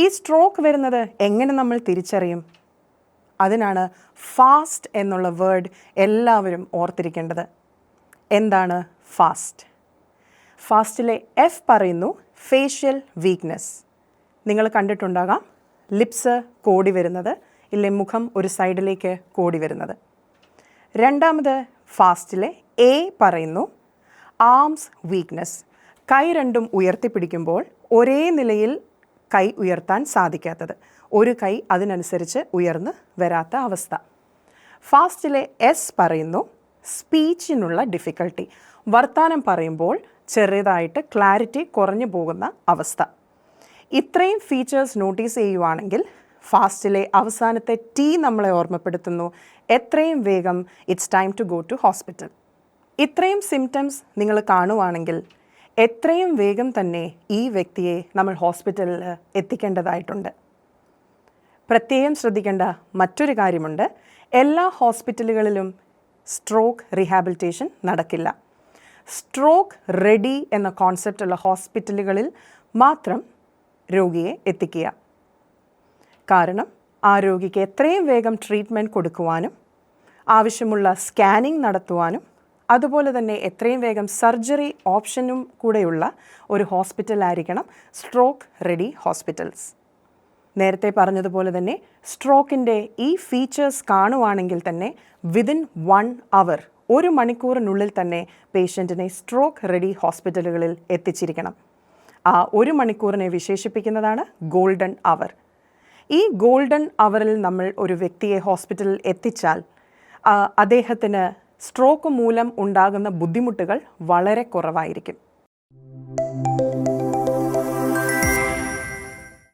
ഈ സ്ട്രോക്ക് വരുന്നത് എങ്ങനെ നമ്മൾ തിരിച്ചറിയും? അതിനാണ് ഫാസ്റ്റ് എന്നുള്ള വേർഡ് എല്ലാവരും ഓർത്തിരിക്കേണ്ടത്. എന്താണ് ഫാസ്റ്റ് ഫാസ്റ്റിലെ എഫ് പറയുന്നു ഫേഷ്യൽ വീക്ക്നെസ് നിങ്ങൾ കണ്ടിട്ടുണ്ടാകാം ലിപ്സ് കോടി വരുന്നത് ഇല്ലേ മുഖം ഒരു സൈഡിലേക്ക് കോടി വരുന്നത്. രണ്ടാമത് ഫാസ്റ്റിലെ എ പറയുന്നു ആംസ് വീക്ക്നെസ് കൈ രണ്ടും ഉയർത്തിപ്പിടിക്കുമ്പോൾ ഒരേ നിലയിൽ കൈ ഉയർത്താൻ സാധിക്കാത്തത്. ഒരു കൈ അതിനനുസരിച്ച് ഉയർന്ന് വരാത്ത അവസ്ഥ. ഫാസ്റ്റിലെ എസ് പറയുന്നു സ്പീച്ചിനുള്ള ഡിഫിക്കൽട്ടി. വർത്തമാനം പറയുമ്പോൾ ചെറിയതായിട്ട് ക്ലാരിറ്റി കുറഞ്ഞു പോകുന്ന അവസ്ഥ. ഇത്രയും ഫീച്ചേഴ്സ് നോട്ടീസ് ചെയ്യുവാണെങ്കിൽ ഫാസ്റ്റിലെ അവസാനത്തെ ടി നമ്മളെ ഓർമ്മപ്പെടുത്തുന്നു. എത്രയും വേഗം it's time to go to hospital. ഇത്രയും സിംറ്റംസ് നിങ്ങൾ കാണുവാണെങ്കിൽ എത്രയും വേഗം തന്നെ ഈ വ്യക്തിയെ നമ്മൾ ഹോസ്പിറ്റലിൽ എത്തിക്കേണ്ടതായിട്ടുണ്ട്. പ്രത്യേകം ശ്രദ്ധിക്കേണ്ട മറ്റൊരു കാര്യമുണ്ട്. എല്ലാ ഹോസ്പിറ്റലുകളിലും സ്ട്രോക്ക് റീഹാബിലിറ്റേഷൻ നടക്കില്ല. സ്ട്രോക്ക് റെഡി എന്ന കോൺസെപ്റ്റുള്ള ഹോസ്പിറ്റലുകളിൽ മാത്രം രോഗിയെ എത്തിക്കുക. കാരണം ആ രോഗിക്ക് എത്രയും വേഗം ട്രീറ്റ്മെന്റ് കൊടുക്കുവാനും ആവശ്യമുള്ള സ്കാനിംഗ് നടത്തുവാനും അതുപോലെ തന്നെ എത്രയും വേഗം സർജറി ഓപ്ഷനും കൂടെയുള്ള ഒരു ഹോസ്പിറ്റൽ ആയിരിക്കണം സ്ട്രോക്ക് റെഡി ഹോസ്പിറ്റൽസ്. നേരത്തെ പറഞ്ഞതുപോലെ തന്നെ സ്ട്രോക്കിന്റെ ഈ ഫീച്ചേഴ്സ് കാണുവാണെങ്കിൽ തന്നെ വിതിൻ വൺ അവർ ഒരു മണിക്കൂറിനുള്ളിൽ തന്നെ പേഷ്യന്റിനെ സ്ട്രോക്ക് റെഡി ഹോസ്പിറ്റലുകളിൽ എത്തിച്ചിരിക്കണം. ആ ഒരു മണിക്കൂറിനെ വിശേഷിപ്പിക്കുന്നതാണ് ഗോൾഡൻ അവർ ഈ ഗോൾഡൻ അവറിൽ നമ്മൾ ഒരു വ്യക്തിയെ ഹോസ്പിറ്റലിൽ എത്തിച്ചാൽ അദ്ദേഹത്തിന് സ്ട്രോക്ക് മൂലം ഉണ്ടാകുന്ന ബുദ്ധിമുട്ടുകൾ വളരെ കുറവായിരിക്കും.